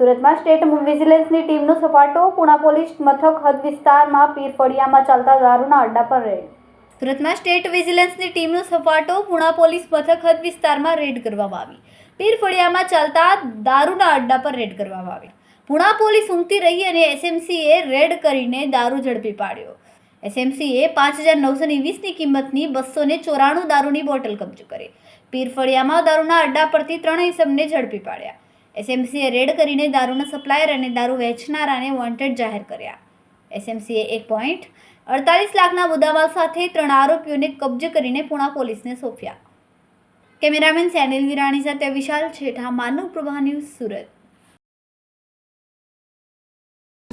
સુરતમાં સ્ટેટ વિજિલન્સની ટીમનો સપાટો, પુણા પોલીસ મથક હદ વિસ્તારમાં પીરફળિયામાં ચાલતા દારૂના અડ્ડા પર રેડ. સુરતમાં સ્ટેટ વિજિલન્સની ટીમનો સપાટો, પુણા પોલીસ મથક હદ વિસ્તારમાં રેડ કરવામાં આવી. પીરફળિયામાં ચાલતા દારૂના અડ્ડા પર રેડ કરવામાં આવી. પુણા પોલીસ ઊંઘતી રહી અને એસએમસીએ રેડ કરીને દારૂ ઝડપી પાડ્યો. એસએમસીએ પાંચ હજાર નવસોની વીસની કિંમતની બસો ને ચોરાણું દારૂની બોટલ કબજે કરી. પીરફળિયામાં દારૂના અડ્ડા પરથી ત્રણ ઇસમને ઝડપી પાડ્યા. એસએમસીએ રેડ કરીને દારૂના સપ્લાયર અને દારૂ વેચનારાને વોન્ટેડ જાહેર કર્યા. એસએમસીએ એક પોઈન્ટ અડતાલીસ લાખના મુદ્દામાલ સાથે ત્રણ આરોપીઓને કબજે કરીને પુણા પોલીસને સોંપ્યા. કેમેરામેન સેનિલ વિરાણી સાથે વિશાલ છેઠા, માનવ પ્રભા ન્યૂઝ સુરત.